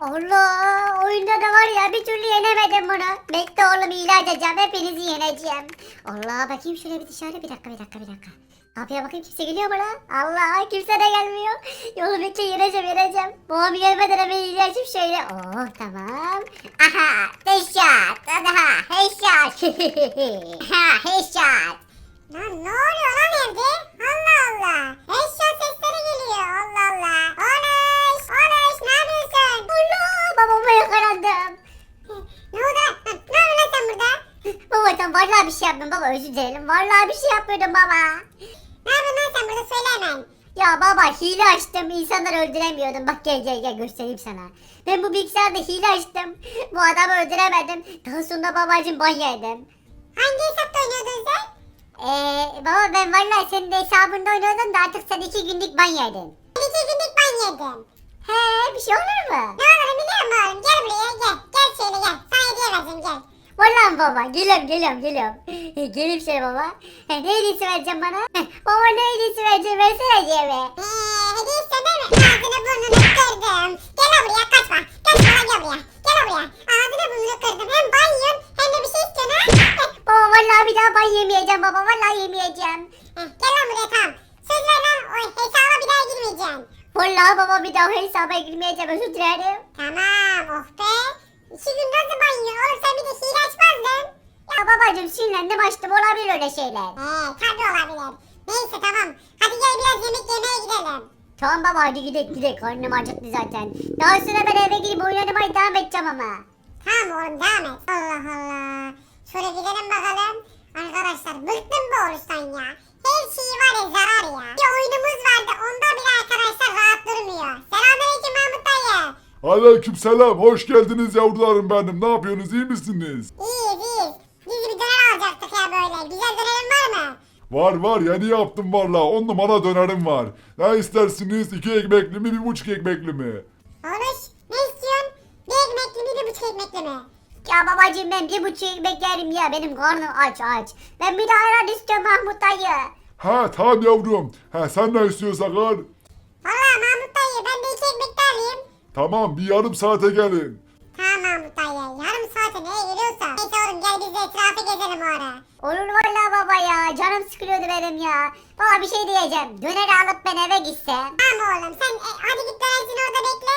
Allah oyunda da var ya bir türlü yenemedim bunu. Bekle oğlum ilaç edeceğim hepinizi yeneceğim. Allah bakayım şöyle bir dışarı bir dakika bir dakika bir dakika. Kapıya bakayım kimse geliyor mu lan? Allah kimse de gelmiyor. Yolu bekle yeneceğim yeneceğim. Babam gelmeden hemen ilacım şöyle. Oh tamam. Aha headshot. Aha headshot. ha headshot. Lan ne oluyor lan evde? Allah Allah. Eşya sesleri geliyor. Allah Allah. Onuş. Babama yakalandım. Ne oldu Ne yapıyorsun lan sen burada? Baba sen vallahi bir şey yaptın baba özür dilerim. Vallahi bir şey yapıyordum baba. Ne yapıyorsun lan sen burada söyle hemen. Ya baba hile açtım insanları öldüremiyordum. Bak gel gel gel göstereyim sana. Ben bu bilgisayarda hile açtım. Bu adamı öldüremedim. Daha sonra babacım ban. Hangi hesapta oynuyordun sen? Eee baba ben vallahi senin de hesabında oynuyordum da artık sen iki günlük ban yedin. Ben iki günlük ban. He bir şey olur mu? Ne olur biliyor musun oğlum? Gel buraya gel. Gel şöyle gel. Sana hediye vereceğim gel. Vallahi baba geliyorum geliyorum geliyorum. Gelip şöyle baba. He, ne hediyesi vereceğim bana? He, baba ne hediyesi vereceğim versene hediyemi. Eee hediye değil mi? Ağzını burnunu kırdım. Gel buraya kaçma. Kaçma lan gel buraya. Gel buraya. Ağzını burnunu kırdım. Hem ban yiyorsun hem de bir şey istiyorsun ha. Baba vallahi bir daha ban yemeyeceğim baba vallahi yemeyeceğim. heh, Gel lan buraya tamam. Söz ver lan. O hesaba bir daha girmeyeceksin. Vallahi baba bir daha o hesaba girmeyeceğim özür dilerim. Tamam oh be. İki gün nasıl ban yiyorsun? Oğlum sen bir de hile açmazdın. Ya babacım sinirlendim açtım olabilir öyle şeyler. Eee tabii olabilir. Neyse tamam. Hadi gel biraz yemek yemeye gidelim. Tamam baba hadi gidelim gidelim karnım acıktı zaten. Daha sonra ben eve gidip oyun oynamaya devam edeceğim ama. Tamam oğlum devam et. Allah Allah. Şöyle gidelim bakalım. Arkadaşlar bıktım bu oruçtan ya. Her şeyi var ya zarar ya. Bir oyunumuz vardı onda bile arkadaşlar rahat durmuyor. Selamünaleyküm Mahmut dayı. Aleykümselam, hoş geldiniz yavrularım benim. Ne yapıyorsunuz, iyi misiniz? İyiyiz iyiyiz. Biz bir döner alacaktık ya böyle. Güzel dönerin var mı? Var var, yeni yaptım valla. On numara dönerim var. Ne istersiniz? İki ekmekli mi, bir buçuk ekmekli mi? Oruç ne istiyorsun? Bir ekmekli mi bir buçuk ekmekli mi? Ya babacım ben bir buçuk ekmek yerim ya benim karnım aç aç. Ben bir de ayran istiyorum Mahmut dayı. Ha tamam yavrum. Ha sen ne istiyorsan al. Valla Mahmut dayı ben de iki ekmek de alayım. Tamam, bir yarım saate gelin. Tamam Mahmut dayı. Yarım saate neye geliyorsa. Neyse oğlum gel biz de etrafı gezelim o ara. Olur vallahi baba ya canım sıkılıyordu benim ya. Baba bir şey diyeceğim döneri alıp ben eve gitsem. Tamam oğlum sen e, hadi git dönercini orada bekle.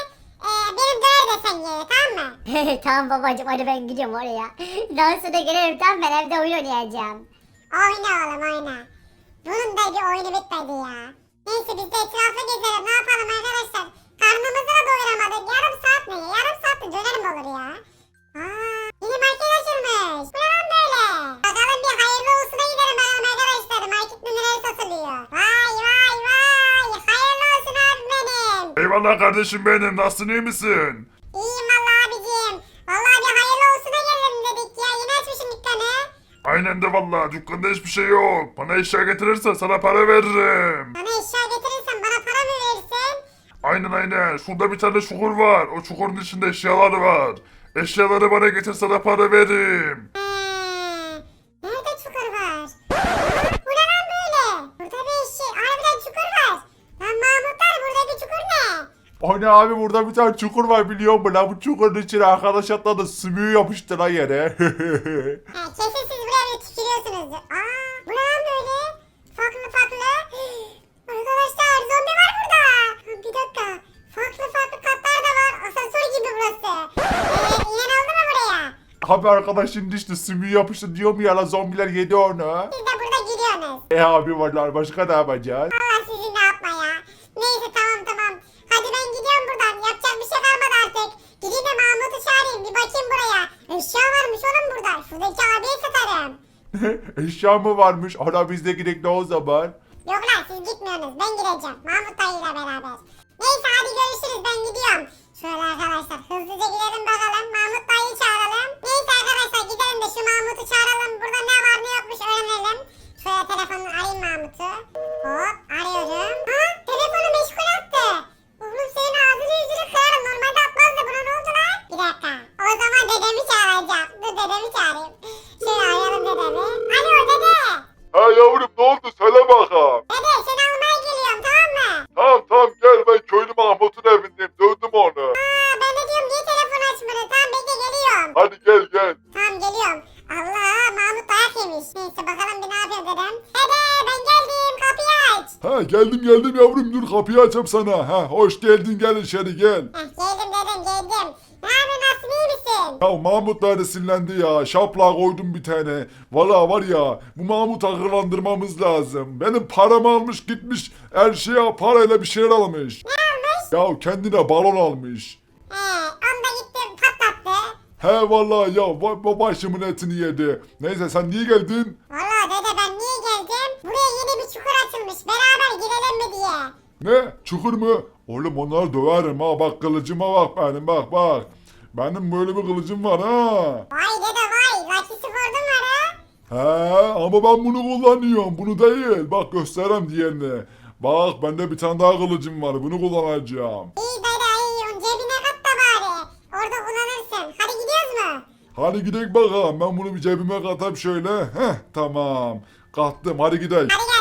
E, benim döner de sen ye tamam mı? tamam babacım hadi ben gidiyorum oraya. Daha sonra gelirim tamam ben evde oyun oynayacağım. Oyna oğlum oyna. Bunun da bir oyunu bitmedi ya. Neyse biz de etrafı gezelim ne yapalım arkadaşlar. Karnımızı da doyuramadık. Yarım saat mi? Yarım saatte döner mi olur ya? Aa, yeni market açılmış. Bu ne böyle? Bakalım bir hayırlı olsuna gidelim bakalım arkadaşlar. Markette neler satılıyor. Vay vay vay. Hayırlı olsun abi benim. Eyvallah kardeşim benim, nasılsın, iyi misin? İyiyim valla abicim. Valla bir hayırlı olsuna gelelim dedik ya. Yeni açmışım dükkanı. Aynen de valla, dükkanda hiçbir şey yok. Bana eşya getirirsen sana para veririm. Bana eşya getirirsen bana para mı verirsin? Aynen aynen, şurada bir tane çukur var. O çukurun içinde eşyalar var. Eşyaları bana getir sana para veririm. Nerede çukur var? Bu ne lan böyle? Burada bir şey, harbiden çukur var. Lan Mahmutlar burada bir çukur ne? O ne abi burada bir tane çukur var biliyor musun lan? Bu çukurun içine arkadaş atladı sümüğü yapıştı lan yere. He, kesin tükürüyorsunuzdur. Aa, bu ne lan böyle? Farklı farklı. Arkadaşlar zombi var burada. Bir dakika. Farklı farklı katlar da var. Asansör gibi burası. Ee, inen oldu mu buraya? abi arkadaş şimdi işte sümüğü yapıştı diyor mu ya lan zombiler yedi onu. Siz de burada giriyorsunuz. E abi varlar başka ne yapacağız? Allah sizi ne yapma ya. Neyse tamam tamam. Hadi ben gidiyorum buradan. Yapacak bir şey kalmadı artık. Gideyim de Mahmut'u çağırayım. Bir bakayım buraya. Eşya varmış oğlum burada. Şuradaki abiye satarım. Eşya mı varmış? Ana biz de gidelim o zaman? Yok lan siz gitmiyorsunuz. Ben gideceğim. Mahmut dayıyla beraber. Neyse hadi görüşürüz. Ben gidiyorum. Şöyle arkadaşlar hızlıca kapıyı açayım sana. Ha hoş geldin gel içeri gel. Heh, geldim dedem geldim. Ne yapıyorsun nasılsın iyi misin? Ya Mahmut da sinirlendi ya. Şapla koydum bir tane. Valla var ya bu Mahmut akıllandırmamız lazım. Benim paramı almış gitmiş her şeye parayla bir şeyler almış. Ne almış? Ya kendine balon almış. He onu da gitti patlattı. He vallahi ya va- va- başımın etini yedi. Neyse sen niye geldin? Valla dede ben niye geldim? Buraya yeni bir çukur açılmış. Beraber girelim mi diye. Ne? Çukur mu? Oğlum onları döverim ha bak kılıcıma bak benim bak bak. Benim böyle bir kılıcım var ha. Vay dede vay. Lucky Sport'un var ha. He ama ben bunu kullanıyorum bunu değil. Bak göstereyim diğerini. Bak bende bir tane daha kılıcım var bunu kullanacağım. İyi dede iyi. Onun cebine kat da bari. Orada kullanırsın. Hadi gidiyoruz mu? Hadi gidelim bakalım ben bunu bir cebime katayım şöyle. Heh tamam. Kattım hadi gidelim. Hadi.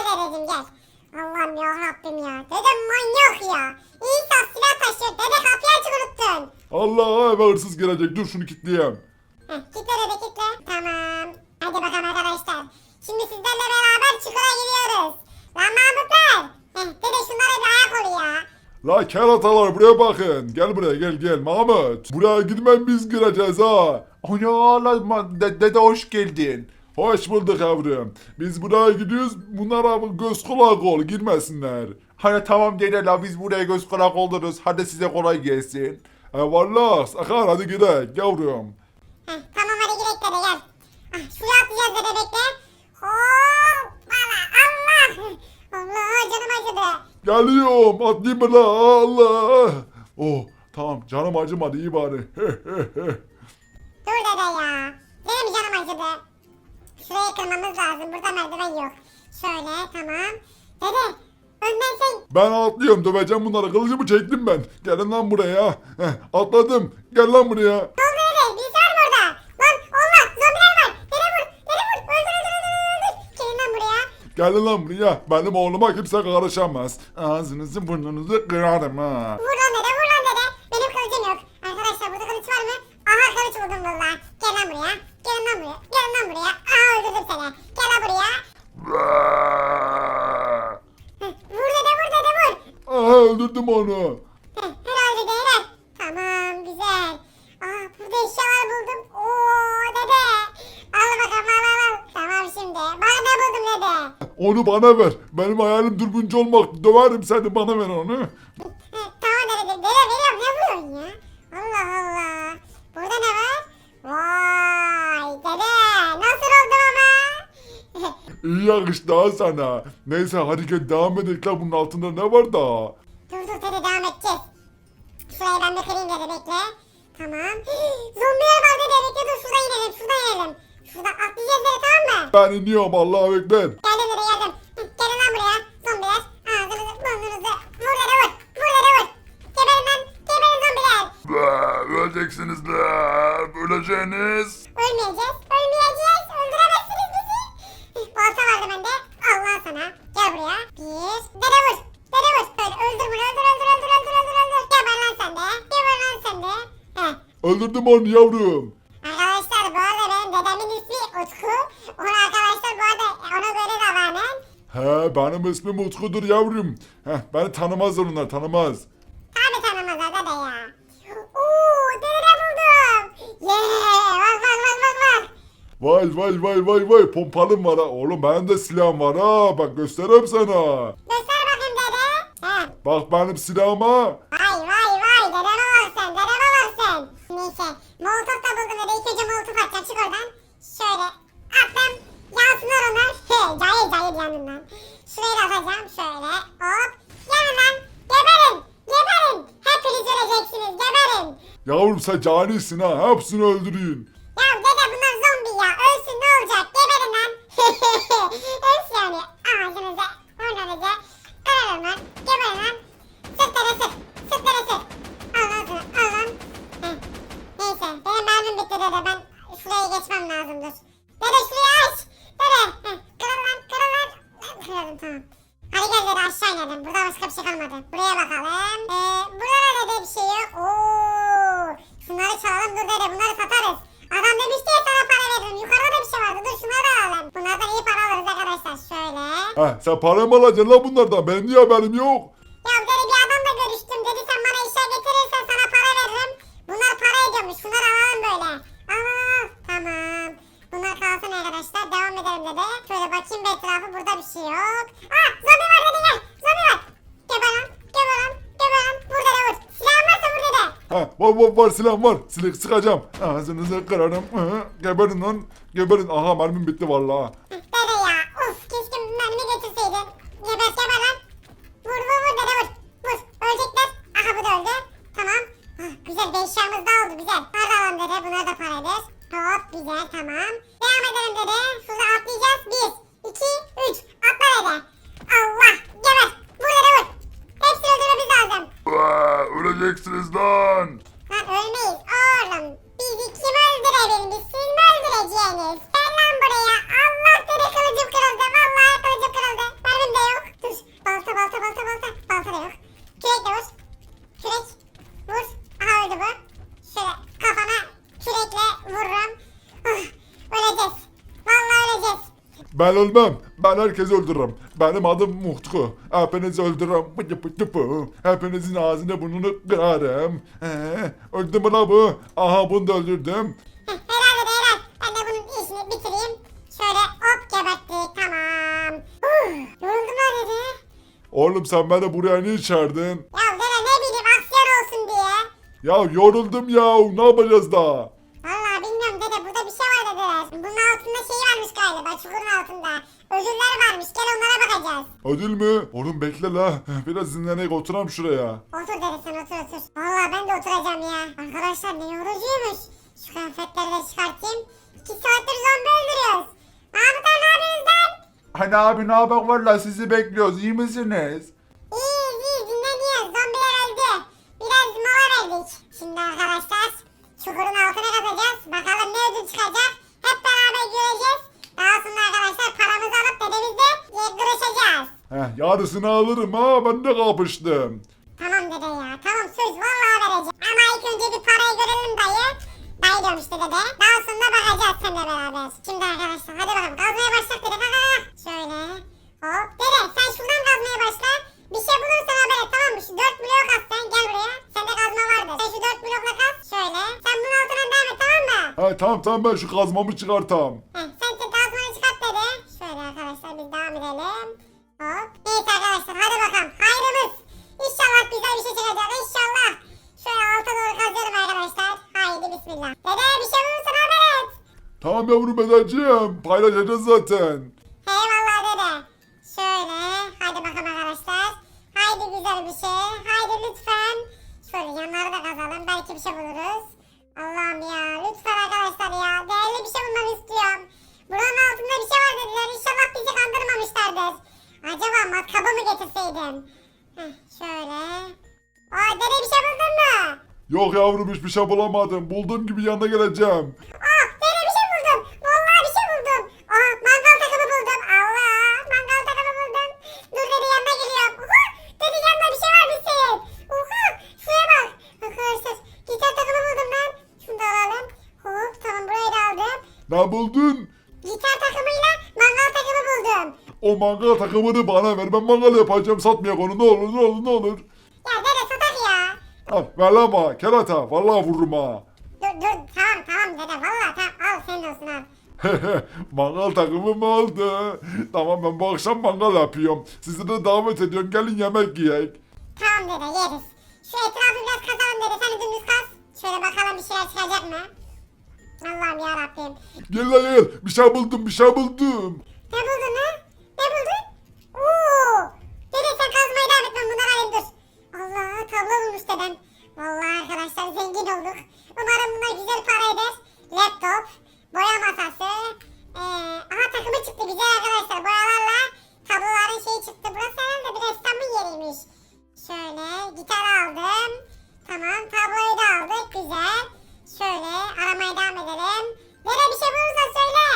Allah'ım ya Rabbim ya. Dedem manyak ya. İsa silah taşıyor. Dede kapıyı açık unuttun. Allah eve hırsız gelecek dur şunu kilitleyeyim. Heh, kitle dede kitle. Tamam. Hadi bakalım arkadaşlar. Şimdi sizlerle beraber çukura giriyoruz. Lan Mahmutlar. Heh, dede şunlara bir ayak ol ya. La keratalar buraya bakın. Gel buraya gel gel Mahmut. Buraya girmem biz gireceğiz ha. Ana la ma- de- dede hoş geldin. Hoş bulduk yavrum. Biz buraya gidiyoruz. Bunlara göz kulak ol girmesinler. Hani tamam dede la biz buraya göz kulak oluruz. Hadi size kolay gelsin. E valla sakar hadi gidelim yavrum. Heh, tamam hadi gidelim dede gel. Ah, şuraya atlayacağız dede bekle. Hop. Bana Allah. Allah canım acıdı. Geliyorum atlayayım mı la Allah. Oh tamam canım acımadı iyi bari. Dur dede ya. Benim canım acıdı. Şurayı kırmamız lazım. Burada merdiven yok. Şöyle tamam. Dede önden sen. Ben atlıyorum döveceğim bunları kılıcımı çektim ben. Gelin lan buraya. Heh, atladım. Gel lan buraya. Oldu dede? Var mı orada? Lan zombiler var. Dede vur. Dede vur. Öldür öldür öldür öldür. Gelin lan buraya. Gelin lan buraya. Benim oğluma kimse karışamaz. Ağzınızı burnunuzu kırarım ha. Vur lan dede vur lan dede. Benim kılıcım yok. Arkadaşlar burada kılıç var mı? Aha kılıç buldum valla. Gel lan buraya. Gel lan buraya. Gel lan buraya. Aha öldürdüm seni. Gel lan buraya. Heh, Vur dede vur dede vur. Aha Heh, Helal dede helal. Tamam güzel. Aa burada eşyalar buldum. Oo dede. Al bakalım al al al. Tamam şimdi. Bana ne buldum dede? Onu bana ver. Benim hayalim dürbüncü olmak. Döverim seni bana ver onu. Heh, tamam dede dede. Veriyorum ne vuruyorsun ya? Allah Allah. Burada ne var? Vay dede. Nasıl oldum ama? İyi yakıştı ha sana. Neyse gel devam edelim bunun altında ne var da? Tamam. Zombiler var dede bekle dur şuradan inelim şuradan inelim. Şuradan atlayacağız dede tamam mı? Ben iniyorum Allah'a ekber. Geldim dede geldim. Hı, Gelin lan buraya. Zombiler. Ağzınızı burnunuzu. Vur dede vur. Vur dede vur. Geberin lan. Geberin zombiler. Öleceksiniz la. Öleceğiniz. Ölmeyeceğiz. Ölmeyeceğiz. Öldüremezsiniz bizi. Hı, Balta vardı bende. Allah sana. Gel buraya. Bir. Dede vur. Dede vur. Öldür bunu. Öldür öldür öldür öldür. Geber lan sen de. Geber lan sen de. Heh. Öldürdüm onu yavrum. Arkadaşlar bu arada benim dedemin ismi Utku. Onu arkadaşlar bu arada ona göre davranın. He benim ismim Utku'dur yavrum. Heh, beni tanımazlar onlar tanımaz. Tabi tanımaz dede ya. Uuu dede buldum. Yeah bak bak bak bak bak. Vay vay vay vay vay pompalım var ha. Oğlum benim de silahım var ha. Bak göstereyim sana. Göster bakayım dede. He. Bak benim silahıma. Vay vay vay dedeme bak sen dedeme bak sen. Neyse molotof da buldum dede ilk önce molotof atacağım çık oradan. Şöyle attım yansınlar onlar. He cahil cahil yanından. Şurayı da atacağım şöyle hop. Yanın lan geberin geberin. Hepiniz öleceksiniz geberin. Yavrum sen canisin ha. Hepsini öldüreyim. Ya dede bunlar zombi ya. Ölsün ne olacak? Geberin lan. Hepsi yani. Ağzınıza, burnunuza. Kırarım lan. Geberin lan. Sırtlara sık. Sırtlara sık. Al lan sana. Al. Neyse. Benim mermim bitti dede. Ben şuraya geçmem lazımdır. Dede şurayı aç. Dede. Heh. Kırın lan. Kırın lan. Kırdım tamam. Hadi gel dede aşağı inelim. Burada başka bir şey kalmadı. Buraya bakalım. Ee, burada da dede bir şey yok. Oo. Dede. Bunları satarız. Adam demişti ya sana para veririm. Yukarıda da bir şey vardı. Dur şunları da alalım. Bunlardan iyi para alırız arkadaşlar. Şöyle. Heh, sen para mı alacaksın lan bunlardan? Benim niye haberim yok? Ya dedi bir adamla görüştüm. Dedi sen bana işe getirirsen sana para veririm. Bunlar para ediyormuş. Şunları alalım böyle. Aa, tamam. Bunlar kalsın arkadaşlar. Devam edelim dedi. Şöyle bakayım bir etrafı. Burada bir şey yok. Aa zombi var dedi gel. Zombi var. Geber lan. Geber lan. Geber lan. Vur dede vur. Silahın varsa vur dede. Ha, var var var silahım var. Silah sıkacağım. Ağzınızı kırarım. Geberin lan. Geberin. Aha mermim bitti vallahi. Dede ya. Of keşke mermi getirseydin. Geber geber lan. Vur vur vur dede vur. Vur. Ölecekler. Aha bu da öldü. Tamam. Ah, güzel bir eşyamız da oldu güzel. Para alalım dede. Bunlar da para eder. Hop güzel tamam. Devam edelim dede. Şurada atlayacağız. Bir, iki, üç. Atla dede. Allah. Geber. Vur dede vur. Hepsini öldürmemiz lazım. Aa, öleceksiniz lan. Lan ölmeyiz oğlum. Bizi kim öldürebilmiş? Siz mi öldüreceğiniz? Gel lan buraya. Allah seni kılıcım kırıldı. Vallahi kılıcım kırıldı. Mermim de yok. Dur. Balta balta balta balta. Balta da yok. Kürek de vur. Kürek. Vur. Aha öldü bu. Şöyle kafana kürekle vururum. Ah, öleceğiz. Vallahi öleceğiz. Ben ölmem. Ben herkesi öldürürüm. Benim adım Muhtku. Hepinizi öldürürüm. Pıtı pıtı pı. Hepinizin ağzını burnunu kırarım. Ee, öldü mü la bu? Aha bunu da öldürdüm. Heh, Herhalde de herhalde. Ben de bunun işini bitireyim. Şöyle hop geberttik. Tamam. Uh, yoruldum lan dedi. Oğlum sen beni buraya niye çağırdın? Ya dede ne bileyim aksiyon olsun diye. Ya yoruldum ya. Ne yapacağız daha? Valla bilmiyorum dede burada bir şey var dediler. Bunun altında şey varmış galiba çukurun altında. Ödüller varmış gel onlara Ödül mü? Oğlum bekle la. Biraz dinlenerek oturam şuraya. Otur dede sen otur otur. Valla ben de oturacağım ya. Arkadaşlar ne yorucuymuş. Şu kıyafetleri de çıkartayım. İki saattir zombi öldürüyoruz. Abi ne yapıyorsunuz lan? Hani abi ne haber var la sizi bekliyoruz iyi misiniz? İyiyiz iyiyiz dinleniyoruz. Zombiler öldü. Biraz mola verdik. Şimdi arkadaşlar çukurun altına katacağız. Bakalım ne ödül çıkacak. Hep beraber göreceğiz. Daha sonra arkadaşlar paramızı alıp dedemizle kırışacağız. Heh, yarısını alırım ha ben de kapıştım. Tamam dede ya. Tamam söz vallahi vereceğim. Ama ilk önce bir parayı görelim dayı. Dayı diyorum işte dede. Daha sonra bakacağız seninle beraber. Şimdi arkadaşlar hadi bakalım kazmaya başladık dede. Ha. Şöyle. Hop. Dede sen şuradan kazmaya başla. Bir şey bulursan haber et tamam mı? Şu dört blok at sen gel buraya. Sende kazma vardır. Sen şu dört blokla kaz. Şöyle. Sen bunun altına devam et tamam mı? Ha tamam tamam ben şu kazmamı çıkartam. Tamam yavrum edeceğim. Paylaşacağız zaten. Eyvallah dede. Şöyle. Haydi bakalım arkadaşlar. Haydi güzel bir şey. Haydi lütfen. Şöyle yanları da kazalım. Belki bir şey buluruz. Allah'ım ya. Lütfen arkadaşlar ya. Değerli bir şey bulmamı istiyorum. Buranın altında bir şey var dediler. İnşallah bizi kandırmamışlardır. Acaba matkabı mı getirseydim? Heh, şöyle. Aa dede bir şey buldun mu? Yok yavrum hiçbir şey bulamadım. Bulduğum gibi yanına geleceğim. Aa dede bir şey buldum. Vallahi bir şey buldum. Aa mangal takımı buldum. Allah mangal takımı buldum. Dur dede yanına geliyorum. Uhu, dede yanında bir şey var mı senin? Uhu, şuraya bak. Arkadaşlar gitar takımı buldum ben. Şunu da alalım. Hop tamam burayı da aldım. Ne buldun? Gitar takımıyla mangal takımı buldum. O mangal takımını bana ver. Ben mangal yapacağım. Satmayak onu. Ne olur ne olur ne olur. Ya dede satak ya. Al ver lan bana. Kerata. Vallahi vururum ha. Dur dur tamam tamam dede valla tamam al senin olsun al. mangal takımı mı oldu? Tamam ben bu akşam mangal yapıyorum. Sizi de davet ediyorum. Gelin yemek yiyek. Tamam dede yeriz. Şu etrafı biraz kazalım dede sen dümdüz kaz. Şöyle bakalım bir şeyler çıkacak mı? Allah'ım yarabbim. Gel lan gel. Bir şey buldum bir şey buldum. Ne buldun lan? Ne buldun? Oo! Dede sen kazmayı devam et ben bunları alayım dur. Allah tablo bulmuş dedem. Vallahi arkadaşlar zengin olduk. Umarım bunlar güzel para eder. Laptop, boya masası. Ee, aha takımı çıktı güzel arkadaşlar. Boyalarla tabloların şeyi çıktı. Burası herhalde bir ressamın yeriymiş. Şöyle gitar aldım. Tamam tabloyu da aldık güzel. Şöyle aramaya devam edelim. Dede bir şey bulursan söyle.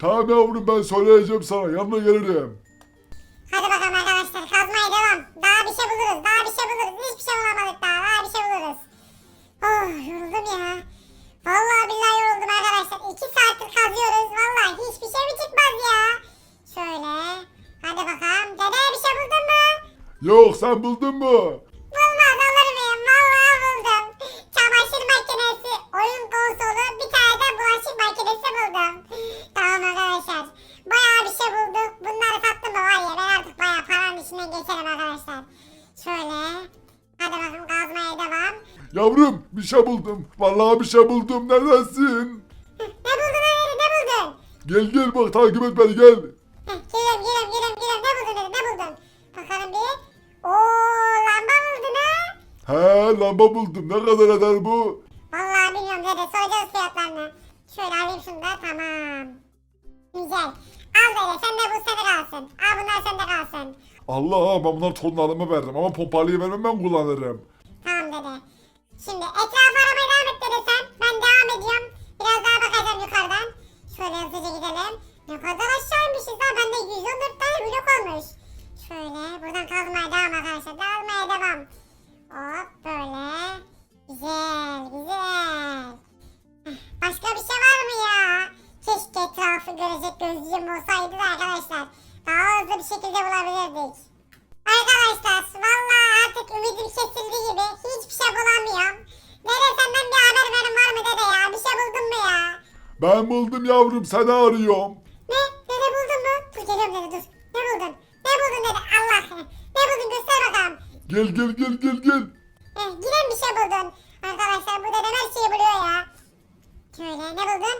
Tamam yavrum ben söyleyeceğim sana. Yanına gelirim. Hadi bakalım arkadaşlar kazmaya devam. Daha bir şey buluruz. Daha bir şey buluruz. Hiçbir şey bulamadık daha. Daha bir şey buluruz. Oh yoruldum ya. Vallahi billahi yoruldum arkadaşlar. iki saattir kazıyoruz. Vallahi hiçbir şey mi çıkmaz ya? Şöyle. Hadi bakalım. Dede bir şey buldun mu? Yok sen buldun mu? Bulmaz olur muyum? Vallahi buldum. Çamaşır makinesi, oyun konsolu, bir tane de bulaşık makinesi buldum. Tamam arkadaşlar. Bayağı bir şey bulduk. Bunları sattım da var ya ben artık bayağı paranın içinden geçerim arkadaşlar. Şöyle. Hadi bakalım kazmaya devam. Yavrum bir şey buldum. Vallahi bir şey buldum. Neredesin? Ne buldun Ömer'i ne buldun? Gel gel bak takip et beni gel. Heh, Geliyorum geliyorum geliyorum geliyorum. Ne buldun dedi ne buldun? Bakalım bir. Ooo lamba buldun ha? He lamba buldum. Ne kadar eder bu? Vallahi bilmiyorum dede soracağız fiyatlarını. Şöyle alayım şunu da tamam. Güzel. Al dede sen de bu sene kalsın. Al bunlar sende kalsın. Allah ben bunları tornalımı veririm ama pompalıyı vermem ben kullanırım. Ben buldum yavrum seni arıyorum. Ne? Dede buldun mu? Dur geliyorum dede dur. Ne buldun? Ne buldun dede? Allah. Ne buldun göster bakalım. Gel gel gel gel gel. Heh, yine bir şey buldun. Arkadaşlar bu dedem her şeyi buluyor ya. Şöyle ne buldun?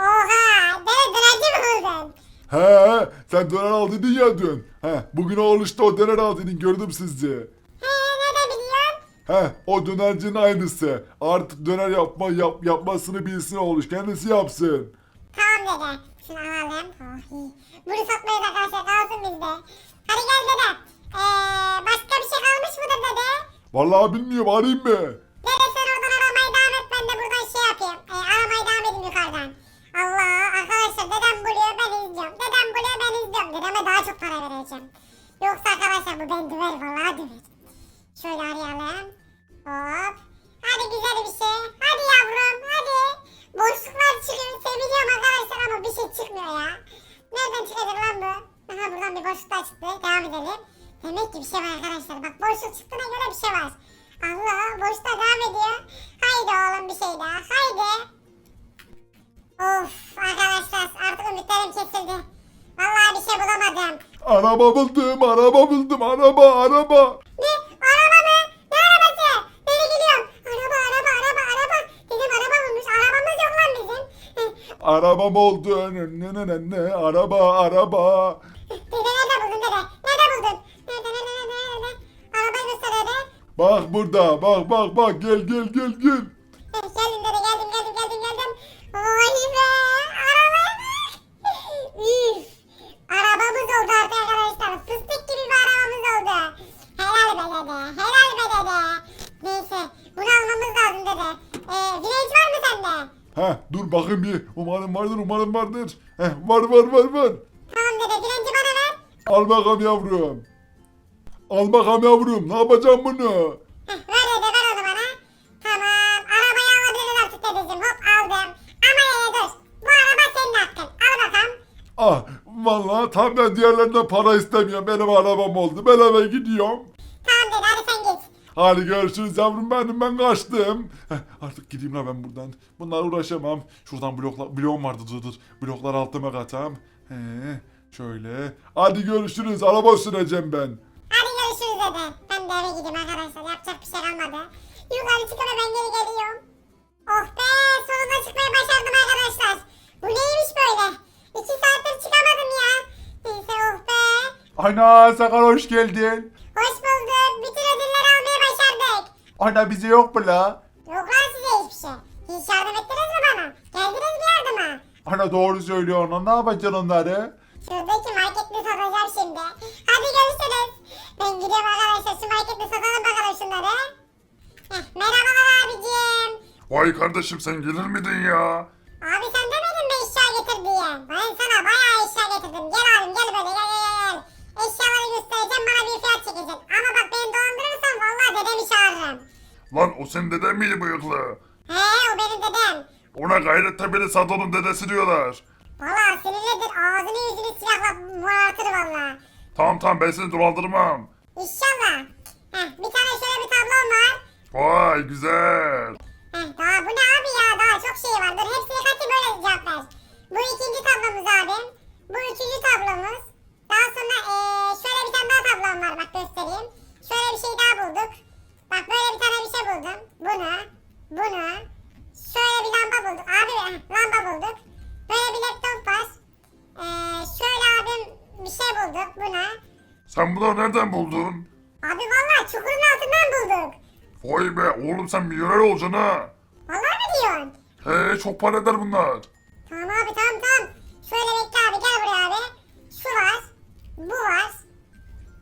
Oha! Dede direnci mi buldun? He sen döner aldın ya dün. He bugün o işte o döner aldın gördüm sizi. He o dönercinin aynısı. Artık döner yapma yap, yapmasını bilsin oğluş kendisi yapsın. Tamam dede. Şunu alalım. Oh, iyi. Bunu satmayız arkadaşlar kalsın bizde. Hadi gel dede. Ee, başka bir şey kalmış mıdır dede? Vallahi bilmiyorum arayayım mı? Dede sen oradan aramayı devam et ben de buradan şey yapayım. Ee, aramayı devam edeyim yukarıdan. Allah arkadaşlar dedem buluyor ben izliyorum. Dedem buluyor ben izliyorum. Dedeme daha çok para vereceğim. Yoksa arkadaşlar bu beni döver vallahi döver. Şöyle arayalım. Hop. Hadi güzel bir şey. Hadi yavrum hadi. Boşluklar çıkıyor. Seviliyorum arkadaşlar ama bir şey çıkmıyor ya. Nereden çıkacak lan bu? Aha buradan bir boşluk daha çıktı. Devam edelim. Demek ki bir şey var arkadaşlar. Bak boşluk çıktığına göre bir şey var. Allah boşluğa devam ediyor. Haydi oğlum bir şey daha. Haydi. Of arkadaşlar artık ümitlerim kesildi. Vallahi bir şey bulamadım. Araba buldum araba buldum araba araba. Ne? Araba mı? Ne arabası? Nereye gidiyorum? Araba, araba, araba, araba. Dedim araba bulmuş. Arabamız yok lan bizim. Heh, Arabam oldu ne ne ne ne araba araba. Dede nerede buldun dede? Nerede buldun? Nerede, nerede, nerede, nerede? Arabayı göster dede. Bak burada bak bak bak gel gel gel gel. Heh, Geldim dede, geldim, geldim, geldim, geldim. Vay be! Arabaya bak! Üf! Arabamız oldu artık arkadaşlar. Fıstık gibi bir arabamız oldu. Helal be dede, helal be dede. Neyse, bunu almamız lazım dede. Ee, viraj var mı sende? Heh dur bakayım bir umarım vardır umarım vardır. Heh var var var var. Tamam dede, virajı bana ver. Al bakalım yavrum. Al bakalım yavrum ne yapacağım bunu? Heh, ver dede, ver onu bana. Tamam, arabayı alabiliriz artık dedeciğim. Hop aldım. Ama yine dur. Bu araba senin hakkın. Al bakalım. Ah vallahi tam ben diğerlerinden para istemiyorum benim arabam oldu ben eve gidiyorum. Tamam dede, hadi sen git. Hadi görüşürüz yavrum benim ben kaçtım. Heh, artık gideyim la ben buradan. Bunlarla uğraşamam. Şuradan bloklar, bloğum vardı dur dur. Bloklar altıma katam. He, şöyle. Hadi görüşürüz araba süreceğim ben. Hadi görüşürüz dede. Ben de eve gideyim arkadaşlar. Yapacak bir şey kalmadı. Yukarı çıkıp ben geri geliyorum. Oh be sonunda çıkmayı başardım arkadaşlar. Bu neymiş böyle? İki saattir çıkamadım ya. Neyse oh be. Ana Sakar hoş geldin. Hoş bulduk. Ana bize yok mu la? Yok lan size hiçbir şey. Hiç yardım ettiniz mi bana? Geldiniz mi yardıma? Ana doğru söylüyor ana ne yapacaksın onları? Şuradaki markette satacağım şimdi. Hadi görüşürüz. Ben gidiyorum arkadaşlar. Şu markette satalım bakalım şunları. Heh, merhabalar abicim. Vay kardeşim sen gelir miydin ya? Abi sen demedin mi eşya getir diye. Ben sana bayağı eşya getirdim. Gel abim gel böyle gel gel gel. Eşyaları göstereceğim bana bir fiyat çekeceksin. Ama bak beni dolandırırsan dedemi çağırırım. Lan o senin deden miydi bıyıklı? He o benim dedem. Ona Gayrettepe'li Sado'nun dedesi diyorlar. Valla sinirlidir. Ağzını yüzünü silahla morartır valla. Tamam tamam ben seni dolandırmam. İnşallah. Heh, bir tane şöyle bir tablom var. Vay güzel. Heh, daha bu ne abi ya? Daha çok oğlum sen milyoner olacaksın ha. Vallahi mi diyorsun? He çok para eder bunlar. Tamam abi tamam tamam. Şöyle bekle abi gel buraya abi. Şu var. Bu var.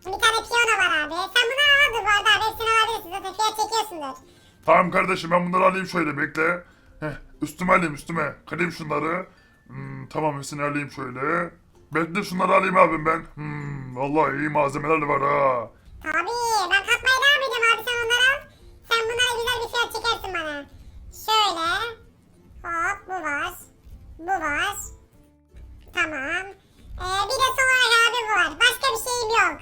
Bir tane piyano var abi. Sen bunları aldın bu arada abi. Hepsini alabilirsin. Zaten fiyat çekiyorsundur. Tamam kardeşim ben bunları alayım şöyle bekle. Heh, üstüme alayım üstüme. Kırayım şunları. Hmm, tamam hepsini alayım şöyle. Bekle şunları alayım abim ben. Hmm, vallahi iyi malzemeler var ha. Tabii ben katmaya çekersin bana. Şöyle. Hop bu var. Bu var. Tamam. Ee, bir de abi bu var. Başka bir şeyim yok.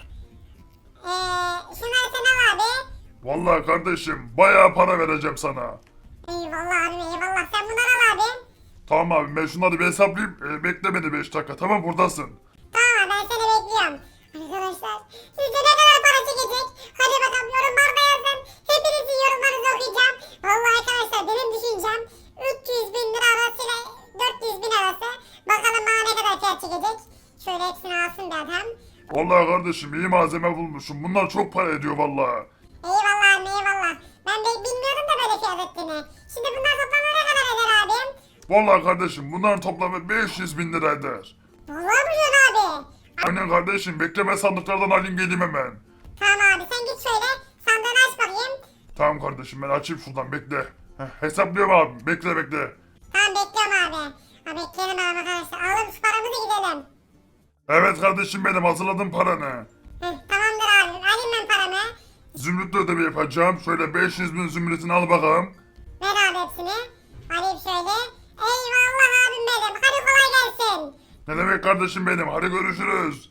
Ee, şunları sen al abi. Vallahi kardeşim bayağı para vereceğim sana. Eyvallah abi eyvallah. Sen bunları al abi. Tamam abi ben şunları bir hesaplayayım. E, bekle beni 5 dakika tamam buradasın. Tamam ben seni bekliyorum. Arkadaşlar sizce ne kadar para çekecek? Hadi bakalım yorumlarda yazın. Hepinizin yorumlarınızı okuyacağım. Vallahi arkadaşlar benim düşüncem 300 bin lira arasıyla 400 bin arası. Bakalım bana ne kadar fiyat çekecek. Şöyle hepsini alsın bir adam. Vallahi kardeşim iyi malzeme bulmuşum. Bunlar çok para ediyor vallahi. Eyvallah abi eyvallah. Ben de bilmiyordum da böyle fiyat ettiğini. Şimdi bunlar toplamda ne kadar eder abim? Vallahi kardeşim bunların toplamı 500 bin lira eder. Vallahi mi diyorsun abi? Aynen kardeşim bekleme sandıklardan alayım geleyim hemen. Tamam abi sen git şöyle sandığını aç bakayım. Tamam kardeşim ben açayım şuradan bekle. Heh, hesaplıyorum abi bekle bekle. Tamam bekliyorum abi. Ha bekleyelim abi arkadaşlar. Alalım şu paramızı gidelim. Evet kardeşim benim hazırladım paranı. Heh, tamamdır abi. Alayım ben paramı. Zümrütle ödeme yapacağım. Şöyle 500 bin zümrütünü al bakalım. Ne demek kardeşim benim hadi görüşürüz.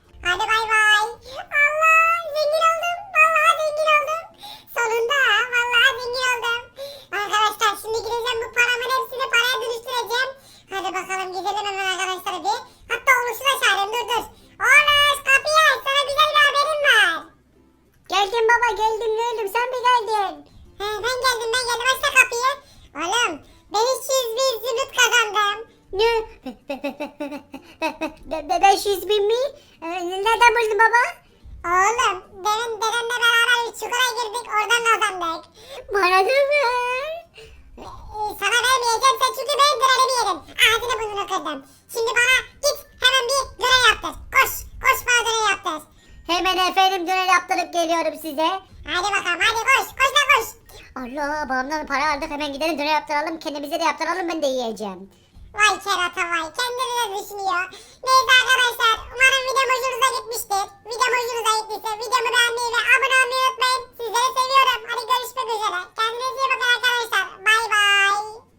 Burnunu kırdım. Şimdi bana git hemen bir görev yaptır. Koş koş bana görev yaptır. Hemen efendim döner yaptırıp geliyorum size. Hadi bakalım hadi koş koş da koş. Allah babamdan para aldık hemen gidelim döner yaptıralım kendimize de yaptıralım ben de yiyeceğim. Vay kerata vay kendini de düşünüyor. Neyse arkadaşlar umarım videom hoşunuza gitmiştir. Videom hoşunuza gittiyse videomu beğenmeyi ve abone olmayı unutmayın. Sizleri seviyorum. Hadi görüşmek üzere. Kendinize iyi bakın arkadaşlar. Bay bay.